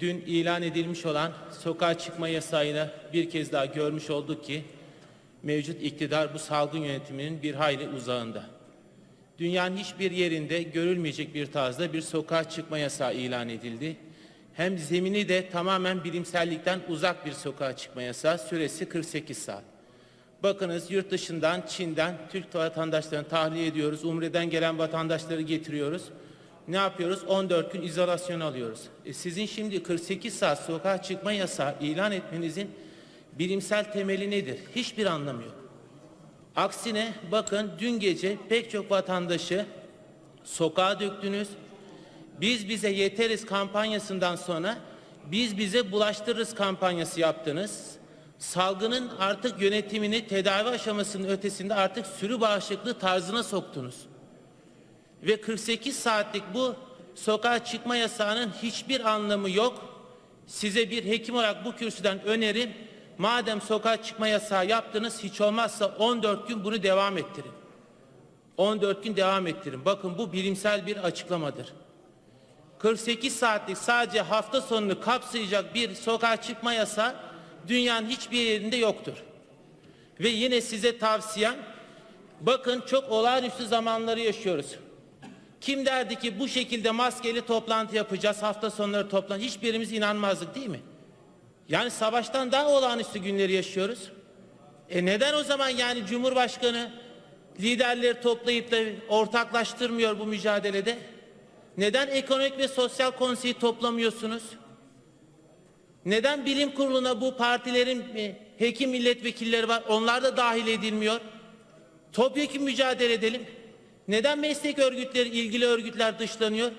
dün ilan edilmiş olan sokağa çıkma yasağıyla bir kez daha görmüş olduk ki mevcut iktidar bu salgın yönetiminin bir hayli uzağında. Dünyanın hiçbir yerinde görülmeyecek bir tarzda bir sokağa çıkma yasağı ilan edildi. Hem zemini de tamamen bilimsellikten uzak bir sokağa çıkma yasağı süresi 48 saat. Bakınız yurt dışından, Çin'den Türk vatandaşlarını tahliye ediyoruz. Umre'den gelen vatandaşları getiriyoruz. Ne yapıyoruz? 14 gün izolasyon alıyoruz. E sizin şimdi 48 saat sokağa çıkma yasağı ilan etmenizin bilimsel temeli nedir? Hiçbir anlamı yok. Aksine bakın dün gece pek çok vatandaşı sokağa döktünüz. Biz bize yeteriz kampanyasından sonra biz bize bulaştırırız kampanyası yaptınız. Salgının artık yönetimini tedavi aşamasının ötesinde artık sürü bağışıklığı tarzına soktunuz. Ve 48 saatlik bu sokağa çıkma yasağının hiçbir anlamı yok. Size bir hekim olarak bu kürsüden önerim madem sokağa çıkma yasağı yaptınız hiç olmazsa 14 gün bunu devam ettirin. 14 gün devam ettirin. Bakın bu bilimsel bir açıklamadır. 48 saatlik sadece hafta sonunu kapsayacak bir sokağa çıkma yasağı dünyanın hiçbir yerinde yoktur. Ve yine size tavsiyem bakın çok olağanüstü zamanları yaşıyoruz. Kim derdi ki bu şekilde maskeli toplantı yapacağız hafta sonları toplantı hiçbirimiz inanmazdık değil mi? Yani savaştan daha olağanüstü günleri yaşıyoruz. E neden o zaman yani Cumhurbaşkanı liderleri toplayıp da ortaklaştırmıyor bu mücadelede? Neden ekonomik ve sosyal konseyi toplamıyorsunuz? Neden bilim kuruluna bu partilerin e, hekim milletvekilleri var onlar da dahil edilmiyor? Topyekun mücadele edelim. Neden meslek örgütleri, ilgili örgütler dışlanıyor?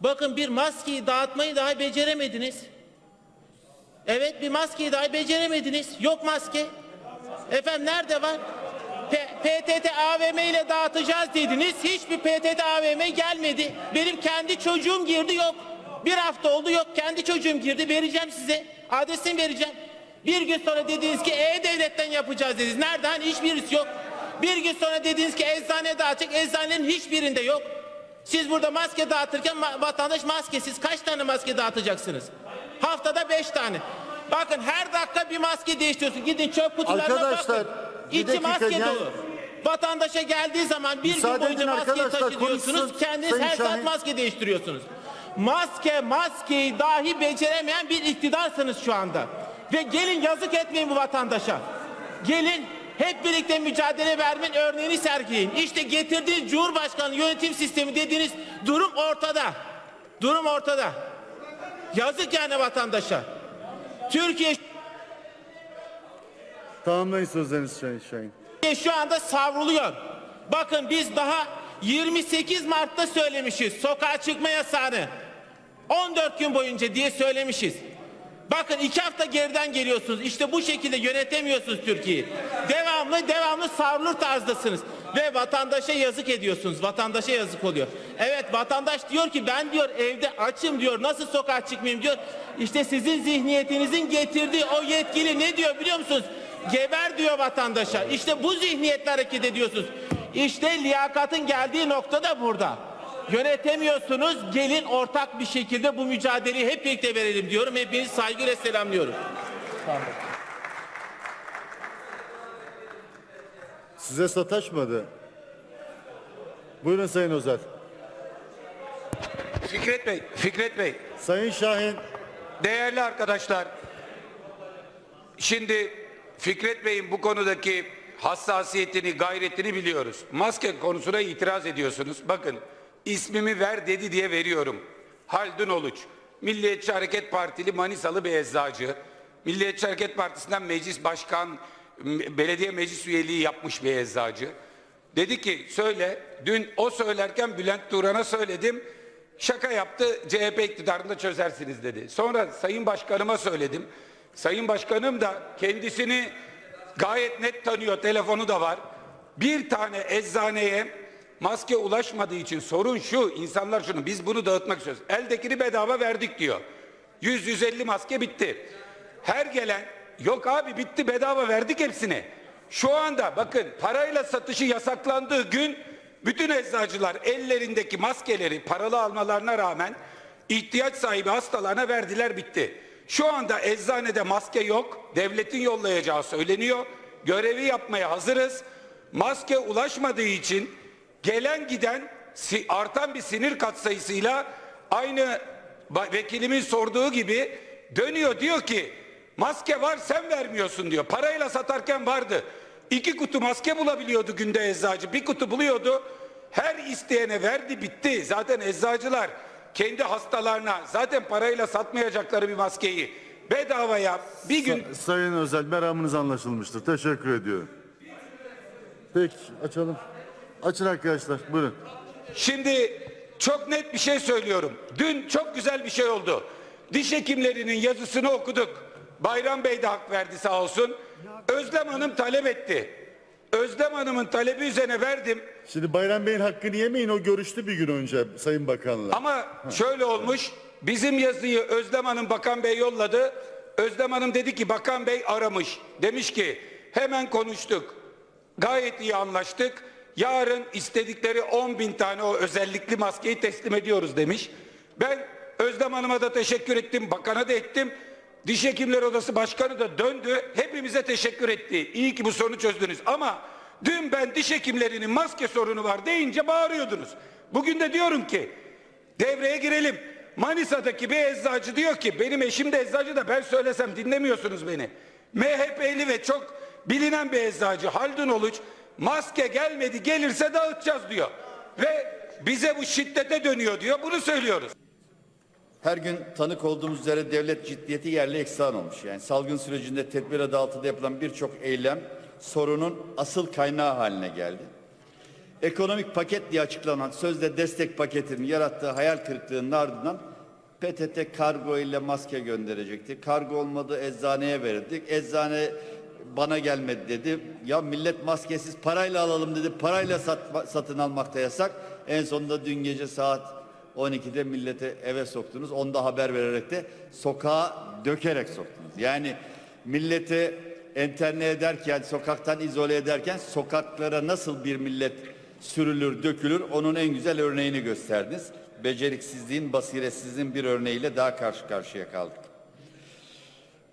Bakın bir maskeyi dağıtmayı dahi beceremediniz. Evet bir maskeyi dahi beceremediniz. Yok maske. Efendim nerede var? P- PTT AVM ile dağıtacağız dediniz. Hiçbir PTT AVM gelmedi. Benim kendi çocuğum girdi yok. Bir hafta oldu yok. Kendi çocuğum girdi. Vereceğim size. Adresini vereceğim. Bir gün sonra dediniz ki E-Devlet'ten yapacağız dediniz. Nerede? Hani hiçbirisi yok. Bir gün sonra dediniz ki eczane dağıtacak. Eczanelerin hiçbirinde yok. Siz burada maske dağıtırken vatandaş maskesiz kaç tane maske dağıtacaksınız? Haftada beş tane. Bakın her dakika bir maske değiştiriyorsun. Gidin çöp kutularına Arkadaşlar, bakın. bir İçi dakika, maske yani- dolu. Vatandaşa geldiği zaman bir Müsaade gün boyunca edin maskeyi arkadaşlar, taşıyorsunuz. konuşsun Kendiniz Sayın her saat Şahin. maske değiştiriyorsunuz. Maske maskeyi dahi beceremeyen bir iktidarsınız şu anda. Ve gelin yazık etmeyin bu vatandaşa. Gelin hep birlikte mücadele vermenin örneğini sergileyin. İşte getirdiğiniz Cumhurbaşkanı yönetim sistemi dediğiniz durum ortada. Durum ortada. Yazık yani vatandaşa. Türkiye Tamamlayın sözlerinizi Sayın Şahin. Türkiye şu anda savruluyor. Bakın biz daha 28 Mart'ta söylemişiz sokağa çıkma yasağını. 14 gün boyunca diye söylemişiz. Bakın iki hafta geriden geliyorsunuz. İşte bu şekilde yönetemiyorsunuz Türkiye'yi. Devamlı devamlı savrulur tarzdasınız. Ve vatandaşa yazık ediyorsunuz. Vatandaşa yazık oluyor. Evet vatandaş diyor ki ben diyor evde açım diyor. Nasıl sokağa çıkmayayım diyor. İşte sizin zihniyetinizin getirdiği o yetkili ne diyor biliyor musunuz? Geber diyor vatandaşa. İşte bu zihniyetle hareket ediyorsunuz. İşte liyakatın geldiği nokta da burada. Yönetemiyorsunuz. Gelin ortak bir şekilde bu mücadeleyi hep birlikte verelim diyorum. Hepinizi saygıyla selamlıyorum. Size sataşmadı. Buyurun Sayın Özel. Fikret Bey, Fikret Bey, Sayın Şahin, değerli arkadaşlar. Şimdi Fikret Bey'in bu konudaki hassasiyetini, gayretini biliyoruz. Maske konusuna itiraz ediyorsunuz. Bakın ismimi ver dedi diye veriyorum. Haldun Oluç, Milliyetçi Hareket Partili Manisalı bir eczacı. Milliyetçi Hareket Partisi'nden meclis başkan, belediye meclis üyeliği yapmış bir eczacı. Dedi ki söyle, dün o söylerken Bülent Turan'a söyledim. Şaka yaptı, CHP iktidarında çözersiniz dedi. Sonra Sayın Başkanıma söyledim. Sayın Başkanım da kendisini gayet net tanıyor, telefonu da var. Bir tane eczaneye maske ulaşmadığı için sorun şu, insanlar şunu, biz bunu dağıtmak istiyoruz. Eldekini bedava verdik diyor. 100-150 maske bitti. Her gelen, yok abi bitti bedava verdik hepsini. Şu anda bakın parayla satışı yasaklandığı gün bütün eczacılar ellerindeki maskeleri paralı almalarına rağmen ihtiyaç sahibi hastalarına verdiler bitti. Şu anda eczanede maske yok. Devletin yollayacağı söyleniyor. Görevi yapmaya hazırız. Maske ulaşmadığı için gelen giden artan bir sinir katsayısıyla aynı vekilimin sorduğu gibi dönüyor diyor ki maske var sen vermiyorsun diyor. Parayla satarken vardı. İki kutu maske bulabiliyordu günde eczacı. Bir kutu buluyordu. Her isteyene verdi bitti. Zaten eczacılar kendi hastalarına zaten parayla satmayacakları bir maskeyi bedavaya bir gün Sa- Sayın Özel meramınız anlaşılmıştır. Teşekkür ediyorum. Peki açalım. Açın arkadaşlar buyurun. Şimdi çok net bir şey söylüyorum. Dün çok güzel bir şey oldu. Diş hekimlerinin yazısını okuduk. Bayram Bey de hak verdi sağ olsun. Özlem Hanım talep etti. Özlem Hanım'ın talebi üzerine verdim. Şimdi Bayram Bey'in hakkını yemeyin o görüştü bir gün önce Sayın Bakan'la. Ama şöyle olmuş. Bizim yazıyı Özlem Hanım Bakan Bey yolladı. Özlem Hanım dedi ki Bakan Bey aramış. Demiş ki hemen konuştuk. Gayet iyi anlaştık. Yarın istedikleri 10 bin tane o özellikli maskeyi teslim ediyoruz demiş. Ben Özlem Hanım'a da teşekkür ettim. Bakana da ettim. Diş Hekimler Odası Başkanı da döndü. Hepimize teşekkür etti. İyi ki bu sorunu çözdünüz. Ama dün ben diş hekimlerinin maske sorunu var deyince bağırıyordunuz. Bugün de diyorum ki Devreye girelim. Manisa'daki bir eczacı diyor ki benim eşim de eczacı da ben söylesem dinlemiyorsunuz beni. MHP'li ve çok bilinen bir eczacı Haldun Oluç maske gelmedi gelirse dağıtacağız diyor. Ve bize bu şiddete dönüyor diyor bunu söylüyoruz. Her gün tanık olduğumuz üzere devlet ciddiyeti yerli eksan olmuş. Yani salgın sürecinde tedbir adı altında yapılan birçok eylem sorunun asıl kaynağı haline geldi. Ekonomik paket diye açıklanan sözde destek paketinin yarattığı hayal kırıklığının ardından PTT kargo ile maske gönderecekti. Kargo olmadı eczaneye verirdik. Eczane bana gelmedi dedi. Ya millet maskesiz parayla alalım dedi. Parayla sat- satın almakta yasak. En sonunda dün gece saat 12'de millete eve soktunuz. Onda haber vererek de sokağa dökerek soktunuz. Yani milleti enterne ederken, sokaktan izole ederken sokaklara nasıl bir millet sürülür, dökülür onun en güzel örneğini gösterdiniz. Beceriksizliğin, basiretsizliğin bir örneğiyle daha karşı karşıya kaldık.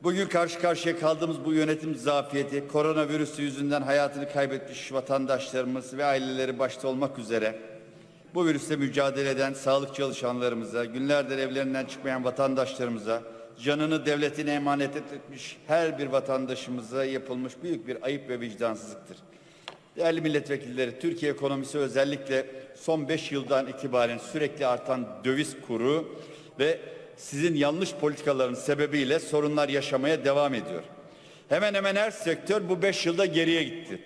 Bugün karşı karşıya kaldığımız bu yönetim zafiyeti, koronavirüsü yüzünden hayatını kaybetmiş vatandaşlarımız ve aileleri başta olmak üzere bu virüsle mücadele eden sağlık çalışanlarımıza, günlerdir evlerinden çıkmayan vatandaşlarımıza, canını devletine emanet etmiş her bir vatandaşımıza yapılmış büyük bir ayıp ve vicdansızlıktır. Değerli milletvekilleri, Türkiye ekonomisi özellikle son 5 yıldan itibaren sürekli artan döviz kuru ve sizin yanlış politikalarınız sebebiyle sorunlar yaşamaya devam ediyor. Hemen hemen her sektör bu 5 yılda geriye gitti.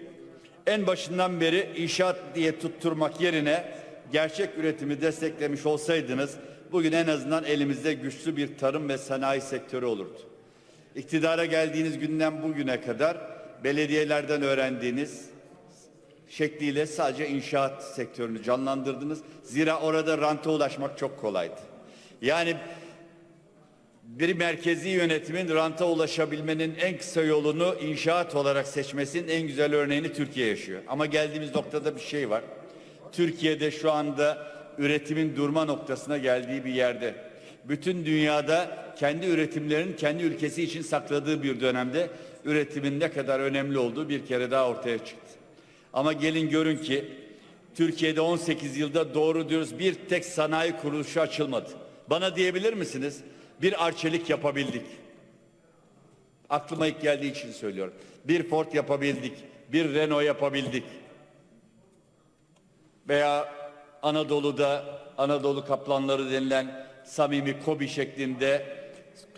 En başından beri inşaat diye tutturmak yerine gerçek üretimi desteklemiş olsaydınız bugün en azından elimizde güçlü bir tarım ve sanayi sektörü olurdu. İktidara geldiğiniz günden bugüne kadar belediyelerden öğrendiğiniz şekliyle sadece inşaat sektörünü canlandırdınız. Zira orada ranta ulaşmak çok kolaydı. Yani bir merkezi yönetimin ranta ulaşabilmenin en kısa yolunu inşaat olarak seçmesinin en güzel örneğini Türkiye yaşıyor. Ama geldiğimiz noktada bir şey var. Türkiye'de şu anda üretimin durma noktasına geldiği bir yerde. Bütün dünyada kendi üretimlerin kendi ülkesi için sakladığı bir dönemde üretimin ne kadar önemli olduğu bir kere daha ortaya çıktı. Ama gelin görün ki Türkiye'de 18 yılda doğru diyoruz bir tek sanayi kuruluşu açılmadı. Bana diyebilir misiniz? Bir arçelik yapabildik. Aklıma ilk geldiği için söylüyorum. Bir Ford yapabildik, bir Renault yapabildik. Veya Anadolu'da Anadolu kaplanları denilen samimi kobi şeklinde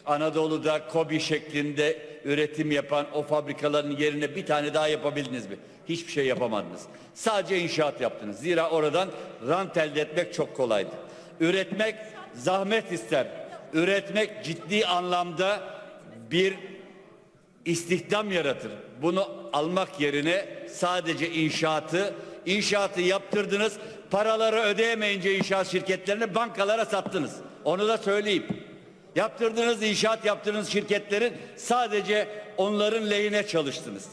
Anadolu'da kobi şeklinde üretim yapan o fabrikaların yerine bir tane daha yapabildiniz mi? Hiçbir şey yapamadınız. Sadece inşaat yaptınız. Zira oradan rant elde etmek çok kolaydı. Üretmek zahmet ister. Üretmek ciddi anlamda bir istihdam yaratır. Bunu almak yerine sadece inşaatı, inşaatı yaptırdınız, paraları ödeyemeyince inşaat şirketlerine bankalara sattınız. Onu da söyleyeyim. Yaptırdığınız inşaat yaptığınız şirketlerin sadece onların lehine çalıştınız.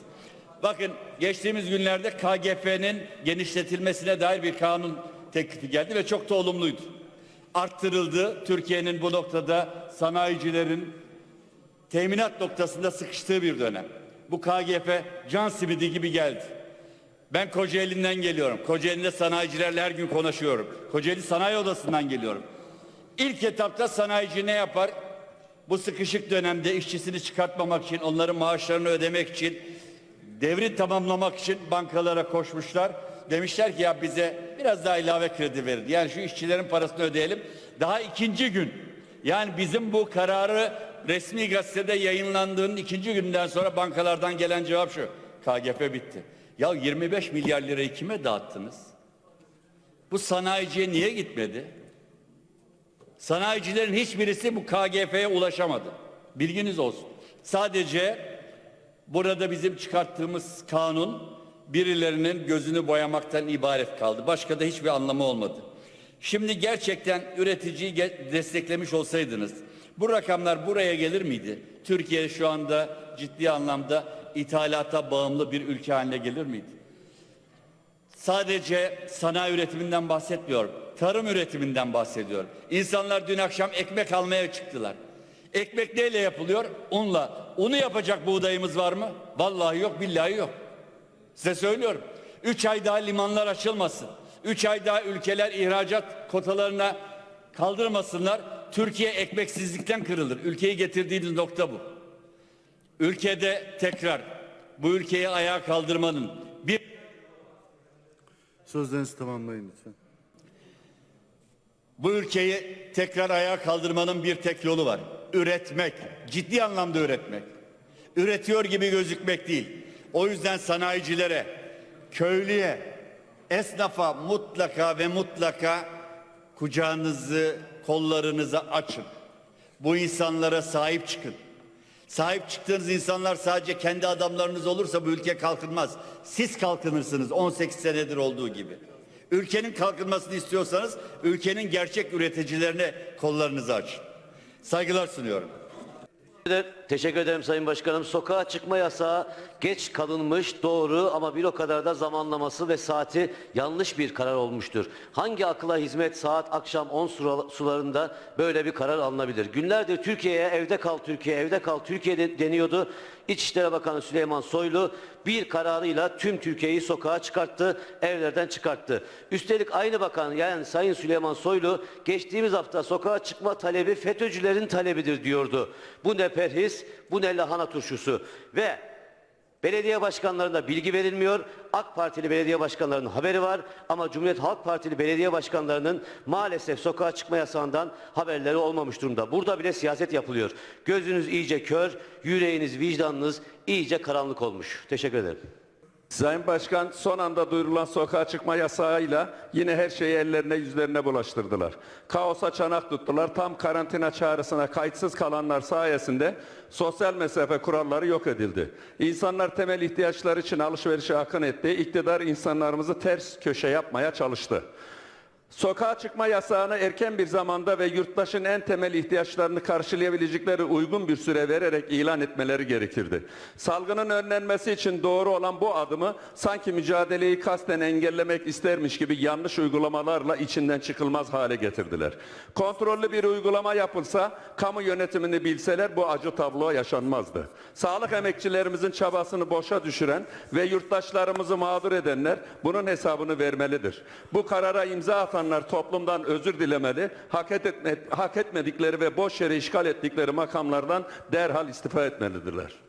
Bakın geçtiğimiz günlerde KGF'nin genişletilmesine dair bir kanun teklifi geldi ve çok da olumluydu. Arttırıldı. Türkiye'nin bu noktada sanayicilerin teminat noktasında sıkıştığı bir dönem. Bu KGF can simidi gibi geldi. Ben Kocaeli'nden geliyorum. Kocaeli'nde sanayicilerle her gün konuşuyorum. Kocaeli Sanayi Odası'ndan geliyorum. İlk etapta sanayici ne yapar? Bu sıkışık dönemde işçisini çıkartmamak için, onların maaşlarını ödemek için, devri tamamlamak için bankalara koşmuşlar. Demişler ki ya bize biraz daha ilave kredi verin. Yani şu işçilerin parasını ödeyelim. Daha ikinci gün yani bizim bu kararı resmi gazetede yayınlandığının ikinci günden sonra bankalardan gelen cevap şu. KGF bitti. Ya 25 milyar lirayı kime dağıttınız? Bu sanayiciye niye gitmedi? Sanayicilerin hiçbirisi bu KGF'ye ulaşamadı. Bilginiz olsun. Sadece burada bizim çıkarttığımız kanun birilerinin gözünü boyamaktan ibaret kaldı. Başka da hiçbir anlamı olmadı. Şimdi gerçekten üreticiyi desteklemiş olsaydınız bu rakamlar buraya gelir miydi? Türkiye şu anda ciddi anlamda ithalata bağımlı bir ülke haline gelir miydi? Sadece sanayi üretiminden bahsetmiyorum. Tarım üretiminden bahsediyorum. İnsanlar dün akşam ekmek almaya çıktılar. Ekmek neyle yapılıyor? Unla. Unu yapacak buğdayımız var mı? Vallahi yok, billahi yok. Size söylüyorum. Üç ay daha limanlar açılmasın. Üç ay daha ülkeler ihracat kotalarına kaldırmasınlar. Türkiye ekmeksizlikten kırılır. Ülkeyi getirdiğiniz nokta bu. Ülkede tekrar bu ülkeyi ayağa kaldırmanın bir Sözlerinizi tamamlayın lütfen. Bu ülkeyi tekrar ayağa kaldırmanın bir tek yolu var. Üretmek. Ciddi anlamda üretmek. Üretiyor gibi gözükmek değil. O yüzden sanayicilere, köylüye, esnafa mutlaka ve mutlaka kucağınızı, kollarınızı açın. Bu insanlara sahip çıkın. Sahip çıktığınız insanlar sadece kendi adamlarınız olursa bu ülke kalkınmaz. Siz kalkınırsınız 18 senedir olduğu gibi. Ülkenin kalkınmasını istiyorsanız ülkenin gerçek üreticilerine kollarınızı açın. Saygılar sunuyorum. Teşekkür ederim Sayın Başkanım. Sokağa çıkma yasağı geç kalınmış doğru ama bir o kadar da zamanlaması ve saati yanlış bir karar olmuştur. Hangi akıla hizmet saat akşam 10 sura- sularında böyle bir karar alınabilir? Günlerdir Türkiye'ye evde kal Türkiye, evde kal Türkiye de- deniyordu. İçişleri Bakanı Süleyman Soylu bir kararıyla tüm Türkiye'yi sokağa çıkarttı, evlerden çıkarttı. Üstelik aynı bakan yani Sayın Süleyman Soylu geçtiğimiz hafta sokağa çıkma talebi FETÖ'cülerin talebidir diyordu. Bu ne perhis, bu ne lahana turşusu ve Belediye başkanlarına bilgi verilmiyor. AK Partili belediye başkanlarının haberi var ama Cumhuriyet Halk Partili belediye başkanlarının maalesef sokağa çıkma yasağından haberleri olmamış durumda. Burada bile siyaset yapılıyor. Gözünüz iyice kör, yüreğiniz, vicdanınız iyice karanlık olmuş. Teşekkür ederim. Sayın Başkan son anda duyurulan sokağa çıkma yasağıyla yine her şeyi ellerine yüzlerine bulaştırdılar. Kaosa çanak tuttular. Tam karantina çağrısına kayıtsız kalanlar sayesinde sosyal mesafe kuralları yok edildi. İnsanlar temel ihtiyaçlar için alışverişe akın etti. İktidar insanlarımızı ters köşe yapmaya çalıştı. Sokağa çıkma yasağını erken bir zamanda ve yurttaşın en temel ihtiyaçlarını karşılayabilecekleri uygun bir süre vererek ilan etmeleri gerekirdi. Salgının önlenmesi için doğru olan bu adımı sanki mücadeleyi kasten engellemek istermiş gibi yanlış uygulamalarla içinden çıkılmaz hale getirdiler. Kontrollü bir uygulama yapılsa, kamu yönetimini bilseler bu acı tablo yaşanmazdı. Sağlık emekçilerimizin çabasını boşa düşüren ve yurttaşlarımızı mağdur edenler bunun hesabını vermelidir. Bu karara imza atanlar toplumdan özür dilemeli, hak, etme, hak etmedikleri ve boş yere işgal ettikleri makamlardan derhal istifa etmelidirler.